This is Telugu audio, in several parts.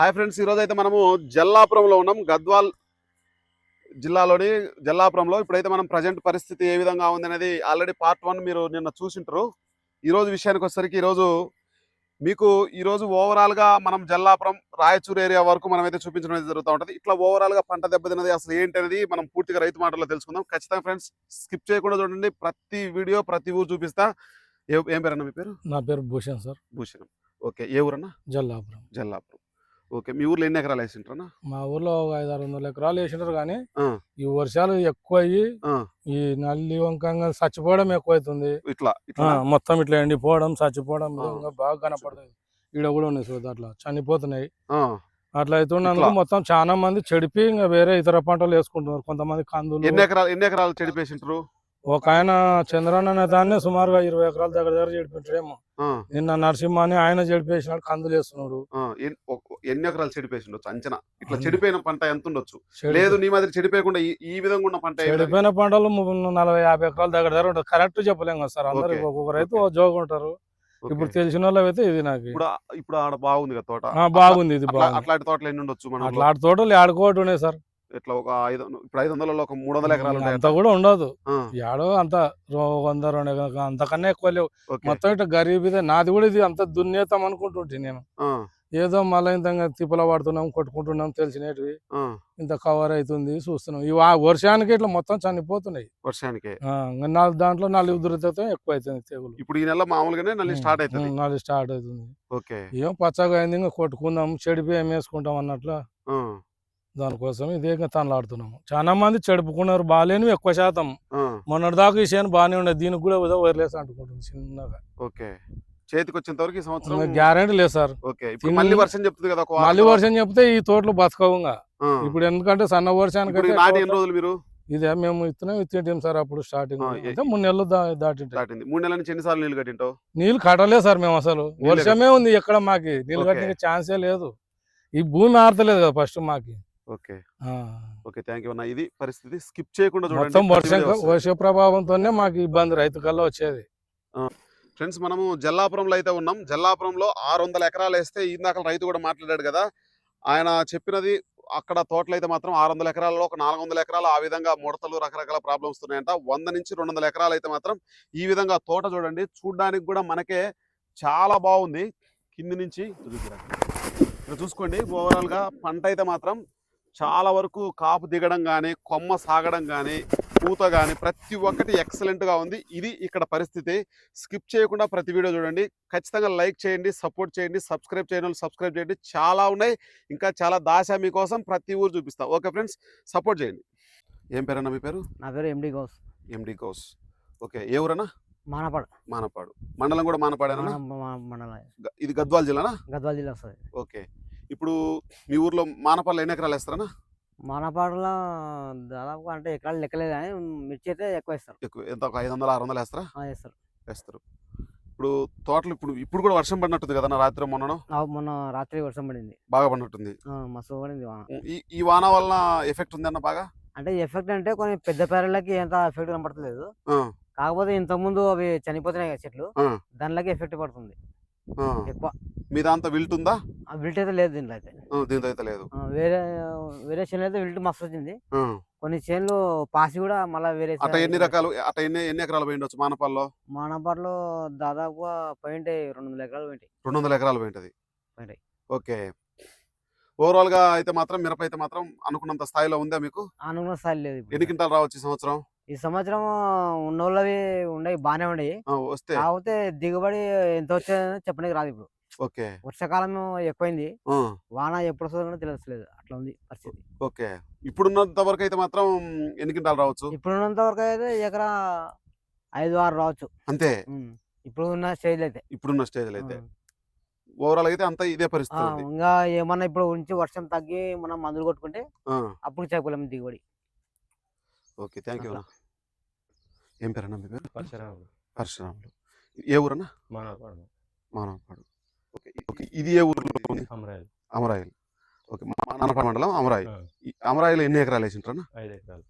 హాయ్ ఫ్రెండ్స్ ఈరోజు అయితే మనము జల్లాపురంలో ఉన్నాం. గద్వాల్ జిల్లాలోని జల్లాపురంలో. ఇప్పుడైతే మనం ప్రజెంట్ పరిస్థితి ఏ విధంగా ఉంది అనేది ఆల్రెడీ పార్ట్ వన్ మీరు నిన్న చూసింటారు. ఈ రోజు విషయానికి వచ్చేసరికి ఈరోజు మీకు ఈరోజు ఓవరాల్గా మనం జల్లాపురం రాయచూరు ఏరియా వరకు మనం అయితే చూపించడం అయితే జరుగుతూ ఉంటుంది. ఇట్లా ఓవరాల్గా పంట దెబ్బతిన్నది అసలు ఏంటి అనేది మనం పూర్తిగా రైతు మాటల్లో తెలుసుకుందాం. ఖచ్చితంగా ఫ్రెండ్స్ స్కిప్ చేయకుండా చూడండి. ప్రతి వీడియో ప్రతి ఊరు చూపిస్తా. ఏ- ఏం పేరన్నా మీ పేరు? నా పేరు భూషణ్ సార్. భూషణం. ఓకే ఏ ఊరన్నా? జల్లాపురం. జల్లాపురం. ఓకే. మీ ఊర్లో ఎన్ని ఎకరాలు వేసింటారన్నా? మా ఊర్లో ఒక ఐదు ఆరు వందల ఎకరాలు వేసినారు కానీ. ఈ వర్షాలు ఎక్కువ అయ్యి. ఈ నల్లి వంకంగా చచ్చిపోవడం ఎక్కువైతుంది. ఇట్లా ఆ, ఇట్లా మొత్తం ఇట్లా ఎండిపోవడం చచ్చిపోవడం బాగా కనపడుతుంది ఈడ కూడా ఉన్నాయి చూద్దాం అట్లా చనిపోతున్నాయి. అట్లా అవుతున్నందుకు. మొత్తం చాలా మంది చెడిపి ఇంకా వేరే ఇతర పంటలు వేసుకుంటున్నారు. కొంతమంది కందులు. ఎన్ని ఎకరాలు ఎన్ని ఎకరాలు చెడిపేసింటారు? ఒక ఆయన చంద్రన్న దాన్ని సుమారుగా ఇరవై ఎకరాల దగ్గర దగ్గర చెడిపెట్టాడేమో ఆ, నిన్న నరసింహ అని ఆయన చెడిపేసినాడు కందులు వేస్తున్నాడు. ఎన్ని ఎకరాలు చెడిపేసిండొచ్చు అంచనా. ఇట్లా. చెడిపోయిన పంట ఎంత ఉండొచ్చు? లేదు నీ మాదిరి చెడిపోయకుండా ఈ- విధంగా ఉన్న పంట? చెడిపోయిన పంటలు నలభై యాభై ఎకరాల దగ్గర దగ్గర ఉంటుంది కరెక్ట్ చెప్పలేం కదా సార్. అందరు. ఒక్కొక్క రైతు జోగు ఉంటారు. ఇప్పుడు తెలిసిన వాళ్ళు అయితే ఇది నాకు. ఇప్పుడు ఇప్పుడు ఆడ బాగుంది కదా తోట? బాగుంది ఇది అట్లాంటి తోటలు ఎన్ని ఉండొచ్చు మనం అట్లా ఆడ తోటలు ఆడుకోవటం ఉన్నాయి సార్. ఇట్లా ఒక ఐదు ఇప్పుడు ఐదు వందలలో ఒక మూడు వందల ఎకరాలు అంత కూడా ఉండదు. ఏడో అంత వంద రెండు ఎకరాలు అంతకన్నా ఎక్కువ లేవు. మొత్తం ఇట్లా గరీబ్ ఇదే నాది కూడా ఇది అంత దున్నేతం అనుకుంటుంటే నేను. ఏదో మళ్ళీ ఇంత తిప్పల పడుతున్నాం కొట్టుకుంటున్నాం తెలిసినవి. ఇంత కవర్ అవుతుంది చూస్తున్నాం. ఇవి ఆ వర్షానికి ఇట్లా మొత్తం చనిపోతున్నాయి. వర్షానికి. దాంట్లో నాలుగు దురితం ఎక్కువ అవుతుంది తెగులు. ఇప్పుడు ఈ నెల మామూలుగానే నల్లి స్టార్ట్ అవుతుంది. నాలుగు స్టార్ట్ అవుతుంది. ఓకే. ఏం పచ్చగా అయింది ఇంకా కొట్టుకుందాం చెడిపి ఏం వేసుకుంటాం అన్నట్లు. దానికోసం ఇదే తనలాడుతున్నాము. చాలా మంది చెడుపుకున్నారు బాగాలేనివి ఎక్కువ శాతం. ఆ, మొన్నటి దాకా ఈ చేను బాగానే ఉండేది దీనికి కూడా ఏదో వైర్లెస్ అంటుకుంటుంది చిన్నగా. ఓకే. చేతికి వచ్చేంత వరకు ఈ సంవత్సరం గ్యారెంటీ లేదు సార్. ఓకే. ఇప్పుడు మళ్ళీ వర్షం చెప్తుంది కదా ఒక మళ్ళీ. వర్షం చెప్తే ఈ తోటలు బతకవు ఇంకా. ఆ, ఇప్పుడు ఎందుకంటే సన్న వర్షానికి అయితే నాటి ఎన్ని రోజులు మీరు? ఇదే మేము ఇస్తున్నాం ఇచ్చేటాం సార్ అప్పుడు స్టార్టింగ్. అంటే మూడు నెలలు దా దాటింటాయి దాటింది. మూడు నెలల నుంచి ఎన్నిసార్లు నీళ్ళు కట్టింటావు? నీళ్ళు కట్టలేదు సార్ మేము అసలు. వర్షమే ఉంది ఎక్కడ మాకి. నీళ్ళు ఓకే. కట్టిన ఛాన్సే లేదు. ఈ భూమి ఆడతలేదు కదా ఫస్ట్ మాకి. ఓకే. ఓకే థ్యాంక్ యూ అన్న. ఇది పరిస్థితి స్కిప్ చేయకుండా మొత్తం వర్షం. వర్ష ప్రభావంతోనే మాకు ఇబ్బంది రైతు కల్లా వచ్చేది. ఫ్రెండ్స్ మనము జల్లాపురంలో అయితే ఉన్నాం. జల్లాపురంలో ఆరు వందల ఎకరాలు వేస్తే ఇందాక రైతు కూడా మాట్లాడాడు కదా. ఆయన చెప్పినది అక్కడ తోటలు అయితే మాత్రం ఆరు వందల ఎకరాలలో ఒక నాలుగు వందల ఎకరాలు ఆ విధంగా ముడతలు రకరకాల ప్రాబ్లమ్స్ ఉన్నాయంట. వంద నుంచి రెండు వందల ఎకరాలు అయితే మాత్రం ఈ విధంగా తోట చూడండి. చూడడానికి కూడా మనకే చాలా బాగుంది. కింది నుంచి ఇక్కడ చూసుకోండి. ఓవరాల్గా పంట అయితే మాత్రం చాలా వరకు కాపు దిగడం కానీ కొమ్మ సాగడం కానీ పూత కానీ ప్రతి ఒక్కటి ఎక్సలెంట్గా ఉంది. ఇది ఇక్కడ పరిస్థితి. స్కిప్ చేయకుండా ప్రతి వీడియో చూడండి. ఖచ్చితంగా లైక్ చేయండి సపోర్ట్ చేయండి సబ్స్క్రైబ్ చేయని సబ్స్క్రైబ్ చేయండి. చాలా ఉన్నాయి. ఇంకా చాలా దాశ మీకోసం ప్రతి ఊరు చూపిస్తా. ఓకే ఫ్రెండ్స్ సపోర్ట్ చేయండి. ఏం పేరన్నా మీ పేరు? నా పేరు MD Ghouse MD cows okay ఏ ఊరన్నా? మానపాడు. మానపాడు. మండలం కూడా మానపాడేనా? మండలం. ఇది గద్వాల జిల్లానా? గద్వాల జిల్లా వస్తుంది. ఓకే. ఇప్పుడు మీ ఊర్లో మానపాళ్ళు ఎన్ని ఎకరాలు వేస్తారన్నా మానపాడులో దాదాపు అంటే ఎకరాలు లెక్కలేదు కానీ మిర్చి అయితే ఎక్కువ ఇస్తారు ఎక్కువ ఎంత ఒక ఐదు వందలు ఆరు వందలు వేస్తారా? ఆ, వేస్తారు. వేస్తారు. ఇప్పుడు తోటలు ఇప్పుడు ఇప్పుడు కూడా వర్షం పడినట్టుంది కదా రాత్రి మొన్న ఆ, మొన్న రాత్రి వర్షం పడింది. బాగా పడినట్టుంది. ఆ, మస్తు పడింది వాన. ఈ ఈ వాన వలన ఎఫెక్ట్ ఉంది అన్న బాగా? అంటే ఎఫెక్ట్ అంటే కొన్ని పెద్ద పేర్లకి ఎంత ఎఫెక్ట్ కనపడతలేదు ఆ, కాకపోతే ఇంతకుముందు అవి చనిపోతున్నాయి కదా చెట్లు. ఆ. దానిలోకి ఎఫెక్ట్ పడుతుంది. ఎక్కువ. మీ దాంతో విల్ట్ ఉందా విల్ట్ అయితే లేదు దీంట్లో అయితే. దీంతో అయితే లేదు. వేరే వేరే చేనులు అయితే విల్ట్ మస్తు వచ్చింది. కొన్ని చేనులు పాసి కూడా మళ్ళీ వేరే అట్ట ఎన్ని రకాలు అట్ట ఎన్ని ఎన్ని ఎకరాలు పోయిండొచ్చు మానపాల్లో? మానపాడులో దాదాపుగా పోయింటే రెండు వందల ఎకరాలు పోయింటాయి. రెండు వందల ఎకరాలు పోయింటది. ఓకే. ఓవరాల్గా అయితే మాత్రం మిరప అయితే మాత్రం అనుకున్నంత స్థాయిలో ఉందా మీకు? అనుకున్న స్థాయి లేదు. ఎన్ని క్వింటాలు రావచ్చు సంవత్సరం? ఈ సంవత్సరం ఉన్నోళ్ళవి ఉండయి బాగానే ఉండయి. ఆ, వస్తే. కాకపోతే దిగుబడి ఎంత వచ్చేదని చెప్పడానికి రాదు ఇప్పుడు. ఓకే. వర్షాకాలం ఎక్కువైంది. వాన ఎప్పుడు వస్తుందో తెలియట్లేదు అట్లా ఉంది పరిస్థితి. ఓకే. ఇప్పుడున్నంత వరకు అయితే మాత్రం ఎన్ని క్వింటాలు రావచ్చు? ఇప్పుడున్నంత వరకు అయితే ఎకరా ఐదు ఆరు రావచ్చు. అంతే. ఉమ్. ఇప్పుడు ఉన్న స్టేజ్ అయితే. ఇప్పుడున్న స్టేజ్లో అయితే. ఓవరాల్ అయితే అంత ఇదే పరిస్థితి ఇంకా ఏమన్నా ఇప్పుడు ఉంచి వర్షం తగ్గి మనం మందులు కొట్టుకుంటే అప్పుడు చెప్పలేము దిగుబడి. ఓకే. Thank you. ఏం పేరన్నా మీ పేరు? పరశురాముడు. పరశురాములు ఏ ఊరన్నా? మానవపాడు. మానవపాడు. ఓకే ఓకే ఇది ఏ ఊర్లో ఉంది అమరాయిల్. అమరాయిల్. ఓకే మానవపాడు మండలం అమరాయిల్. ఈ అమరాయిల్ ఎన్ని ఎకరాలు వేసింటారన్నా ఐదు ఎకరాలు.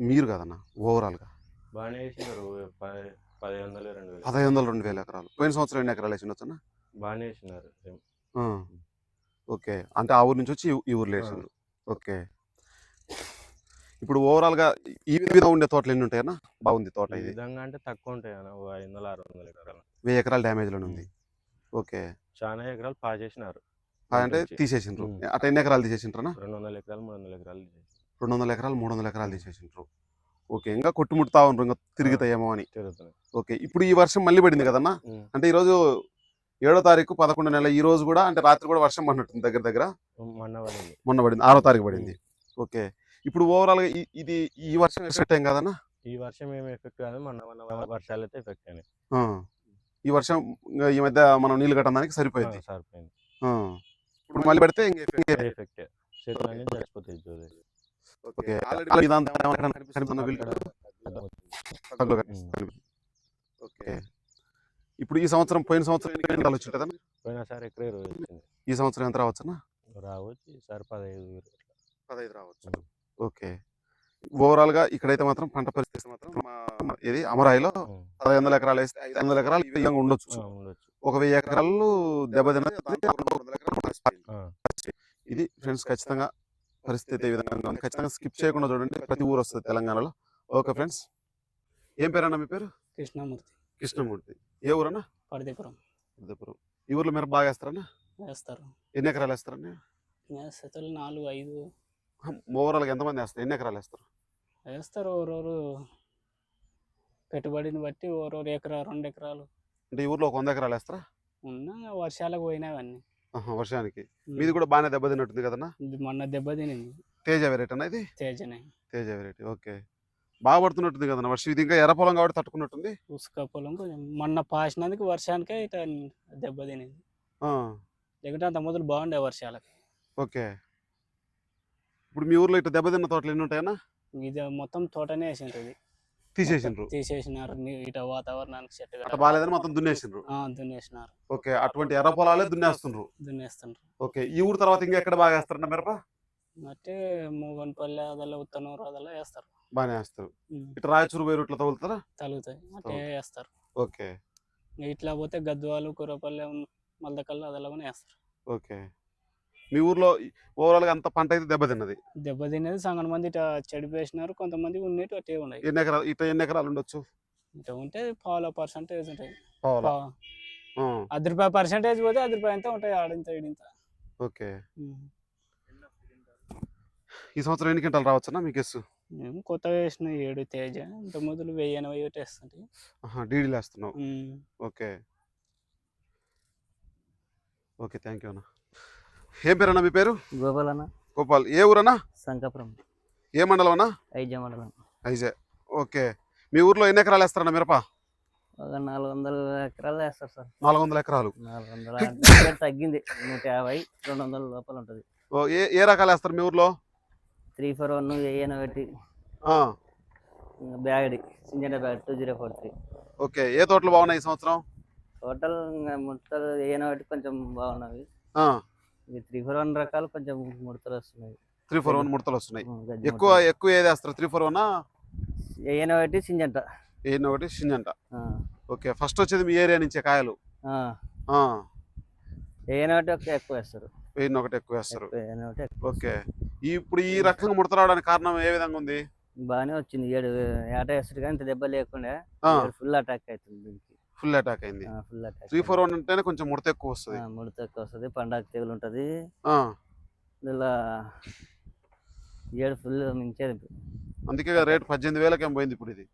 మీరు కదన్నా ఓవరాల్గా బాగానే వేసినారు పది పది వందలు రెండు వేలు. పదహైదు వందల రెండు వేల ఎకరాలు. పోయిన సంవత్సరం ఎన్ని ఎకరాలు వేసిండొచ్చు అన్న బాగానే వేసినారు. ఓకే అంటే ఆ ఊరు నుంచి వచ్చి ఈ- ఊర్లో వేసిండ్రు. ఓకే. ఇప్పుడు ఓవరాల్గా ఈ విధంగా ఉండే తోటలు ఎన్ని ఉంటాయన్నా బాగుంది తోట ఈ ఇది. విధంగా అంటే తక్కువ ఉంటాయి అన్న ఐదు వందల ఆరు వందల ఎకరాలు. వెయ్యి ఎకరాల డ్యామేజ్లోనే ఉంది. ఓకే. చాలా ఎకరాలు పా చేసినారు. అంటే. తీసేసిండ్రు. ఉమ్. అట్లా ఎన్ని ఎకరాలు తీసేసిండ్రనా రెండు వందల ఎకరాలు మూడు వందల ఎకరాలు రెండు వందల ఎకరాలు మూడు వందల ఎకరాలు తీసేసిండ్రు. ఓకే ఇంకా కొట్టుముట్టుతా ఉండ్రు ఇంకా తిరుగుతాయేమో అని. తిరుగుతున్నాయి. ఓకే ఇప్పుడు ఈ వర్షం మళ్ళీ పడింది కదన్నా? ఉమ్. అంటే ఈ రోజు ఏడో తారీఖు పదకొండు నెల ఈ రోజు కూడా అంటే రాత్రి కూడా వర్షం పడినట్టుంది దగ్గర దగ్గర? మొన్న పడింది. మొన్న పడింది ఆరో తారీఖు పడింది. ఓకే. ఇప్పుడు ఓవరాల్గా ఈ- ఇది ఈ వర్షం ఎఫెక్ట్ ఏం కదన్నా? ఈ వర్షం ఏమి ఎఫెక్ట్ కాదు మొన్న మొన్న వర్షాలు అయితే ఎఫెక్ట్ అయినాయి. ఆ. ఈ వర్షం ఇంకా ఈ మధ్య మనం నీళ్ళు కట్టడానికి సరిపోయింది. సరిపోయింది. ఇప్పుడు మళ్ళీ పడితే. ఎఫెక్ట్ చచ్చిపోతాయి ఓకే. ఆల్రెడీ ఇప్పుడు ఈ సంవత్సరం పోయిన సంవత్సరం ఎన్ని క్వింటాలు పోయినసారి ఎక్కడ ఇరవై వచ్చింది. ఈ సంవత్సరం ఎంత రావచ్చునా రావచ్చు. ఈసారి పదహైదు. పదహైదు రావచ్చు. ఓకే. ఓవరాల్గా ఇక్కడైతే మాత్రం పంట పరిస్థితి మాత్రం మా- ఇది అమరాయిలో. పదహైదు వందల ఎకరాలు వేస్తే ఐదు వందల ఎకరాలు ఈ విధంగా ఉండొచ్చు. ఒక వెయ్యి ఎకరాలు దెబ్బతిన్నది. ఇది ఫ్రెండ్స్ ఖచ్చితంగా పరిస్థితి ఈ విధంగా ఉంది. ఖచ్చితంగా స్కిప్ చేయకుండా చూడండి. ప్రతి ఊరు వస్తుంది తెలంగాణలో. Okay friends. ఏం పేరన్నా మీ పేరు? కృష్ణమూర్తి. కృష్ణమూర్తి. ఏ ఊరన్నా? పడిదిపురం. ఈ ఊర్లో మీరు బాగా వేస్తారన్నా? వేస్తారు. ఎన్ని ఎకరాలు వేస్తారన్నా? వేస్తారు నాలుగు ఐదు ఓవరాల్గా ఎంతమంది వేస్తారు? ఎన్ని ఎకరాలు వేస్తారు? వేస్తారు ఓరోరు పెట్టుబడిని బట్టి ఓరోరు ఎకరా రెండు ఎకరాలు. అంటే ఈ ఊర్లో ఒక వంద ఎకరాలు వేస్తారా? ఉన్నా వర్షాలకు పోయినవన్నీ వర్షానికి. మీది కూడా బాగానే దెబ్బతిన్నట్టుంది కదన్నా? మొన్న దెబ్బతినింది. తేజ వెరైటీ అన్న ఇది? తేజనే. Teja variety okay. బాగా పడుతున్నట్టుంది కదన్నా వర్షం. ఇది ఇంకా ఎర్ర పొలం కాబట్టి తట్టుకున్నట్టుంది? ఉసుక పొలం మొన్న పాసినందుకు వర్షానికే ఇట దెబ్బతినింది. లేకుంటే అంత మొదలు బాగుండే వర్షాలకి. ఓకే. ఇప్పుడు మీ ఊర్లో ఇట్లా దెబ్బతిన్న తోటలు ఎన్ని ఉంటాయన్నా? ఇది మొత్తం తోటనే వేసిండ్రు తీసేసిండ్రు. తీసేసినారు. ఇట వాతావరణానికి సెట్ అట్లా బాగాలేదని మొత్తం దున్నేసిండ్రు. దున్నేసినారు. ఓకే అటువంటి ఎర్ర పొలాలే దున్నేస్తుండ్రు. దున్నేస్తుండ్రు. ఓకే ఈ ఊరు తర్వాత ఇంకా ఎక్కడ బాగా వేస్తారన్న మిరప? అంటే మూగన్పల్లి అదలా ఉత్తనూరు అదలా వేస్తారు. బాగానే వేస్తారు. ఇట్లా రాయచూరు వేరు ఇట్లా తగులుతారా? తగులుతాయి. అంటే. వేస్తారు. ఓకే. ఇట్లా పోతే గద్వాలు కూరపల్లె మల్దకల్లు అదలా కూడా వేస్తారు. ఓకే. మీ ఊర్లో ఓవరాల్గా అంత పంట అయితే దెబ్బతిన్నది దెబ్బతినేది సగం మంది ఇట్లా చెడిపేసినారు కొంతమంది ఉన్నట్టు అట్టే ఉన్నాయి. ఎన్ని ఎకరాలు ఇట్లా ఎన్ని ఎకరాలు ఉండొచ్చు? ఇట్లా ఉంటే పావుల పర్సంటేజ్ ఉంటాయి. పావులా? అది రూపాయి పర్సంటేజ్ పోతే అది రూపాయి ఎంత ఉంటాయి ఆడింత ఈడింత. ఓకే. ఈ సంవత్సరం ఎన్ని క్వింటాలు రావచ్చన్నా మీకు ఎస్ మేము కొత్తగా వేసిన ఏడు తేజ ఇంత మొదలు వెయ్యి ఎనభై ఒకటి వేస్తుంటాయి. డీడీలు వేస్తున్నావు. ఓకే. ఓకే థ్యాంక్ యూ అన్న. ఏం పేరు అన్న మీ పేరు? గోపాలన్న. గోపాల్. ఏ ఊరన్నా? శంకాపురం ఏ మండలం అన్నా ఐజ మండలం. ఐజే. ఓకే. మీ ఊర్లో ఎన్ని ఎకరాలు వేస్తారన్న మిరప? ఒక నాలుగు వందల ఎకరాలు వేస్తారు సార్. నాలుగు వందల ఎకరాలు. నాలుగు వందల అంటే తగ్గింది. నూట యాభై రెండు వందల లోపల ఉంటుంది. ఓ, ఏ ఏ రకాలు వేస్తారు మీ ఊర్లో? త్రీ ఫోర్ వన్ ఏఎన్ ఒకటి. ఆ, బ్యాగడి Syngenta bag two zero four three. Okay. ఏ తోటలు బాగున్నాయి ఈ సంవత్సరం? టోటల్ ముడతలు ఏఎన్ ఒకటి కొంచెం బాగున్నవి ఇవి త్రీ ఫోర్ వన్ రకాలు కొంచెం ముడతలు వస్తున్నాయి. త్రీ ఫోర్ వన్ ముడతలు వస్తున్నాయి. ఎక్కువ ఎక్కువ ఏది వేస్తారు? Three four one. ఏఎన్ ఒకటి సింజంట ఏది ఒకటి షింజంట ఆ, ఓకే ఫస్ట్ వచ్చేది మీ ఏరియా నుంచే కాయలు? ఏఎన్ ఒకటి ఎక్కువ వేస్తారు. ఒకటి ఎక్కువ వేస్తారు. ఏఎన్ ఒకటి ఎక్కువ. ఓకే. ఈ ఇప్పుడు ఈ రకంగా ముడత రావడానికి కారణం ఏ విధంగా ఉంది? బాగానే వచ్చింది. ఏడు ఏట వేస్తారు కానీ ఇంత దెబ్బ లేకుండా ఫుల్ అటాక్ అవుతుంది దీనికి. ఫుల్ అటాక్ అయింది. Full attack three four one అంటేనే కొంచెం ముడత ఎక్కువ వస్తుంది ముడత ఎక్కువ వస్తుంది పండగ తెగులు ఉంటుంది ఇలా ఏడు ఫుల్ మించేది అందుకే రేట్ పద్దెనిమిది వేలకి ఏం పోయింది ఇప్పుడు ఇది.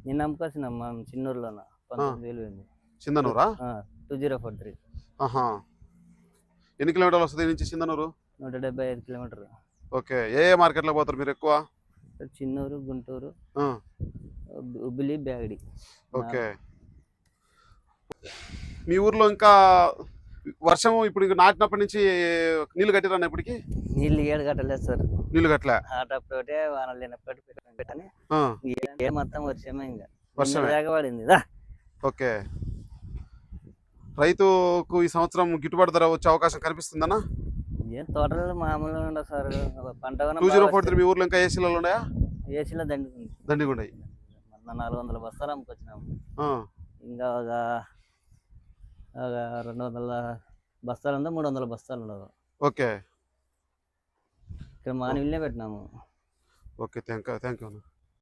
నిన్న అమ్ముకొచ్చినాం మనం చిన్నూరులోన పంతొమ్మిది వేలు పోయింది. చిందనూరా? Two zero four three. ఎన్ని కిలోమీటర్లు వస్తుంది నుంచి చిందనూరు? నూట డెబ్బై ఐదు కిలోమీటర్ ఓకే. ఏ ఏ మార్కెట్లో పోతారు మీరు ఎక్కువ? చిన్నూరు గుంటూరు. ఆ, ఉబ్- ఉబ్బిలి బ్యాగడి ఓకే. మీ ఊర్లో ఇంకా వర్షం ఇప్పుడు ఇంక నాటినప్పటి నుంచి నీళ్ళు కట్టిరన్న ఇప్పటికి? నీళ్ళు ఏడు గట్టలేదు సార్. నీళ్ళు కట్టలే? ఆటప్పుడు వానలు లేనప్పుడు పెట్టని ఏ మొత్తం వర్షమే ఇంకా. వర్షమే. దాకా పడింది. ఓకే. రైతుకు ఈ సంవత్సరం గిట్టుబాటు ధర వచ్చే అవకాశం కనిపిస్తుందన్నా? ఏం తోటలు మామూలుగా ఉండదు సార్. పంట టూ జీరో ఫోర్ త్రీ మీ ఊర్లో ఇంకా ఏసీలలో ఉన్నాయా? ఏసీలో దండుతుంది దండిగా ఉన్నాయి నాలుగు వందల బస్తాలు అమ్ముకొచ్చినాము ఇంకా ఒక ఒక రెండు వందల బస్తాలు ఉందా మూడు వందల బస్తాలు ఉండవు ఓకే ఇక్కడ మానవిల్లే పెట్టినాము. Okay thank thank you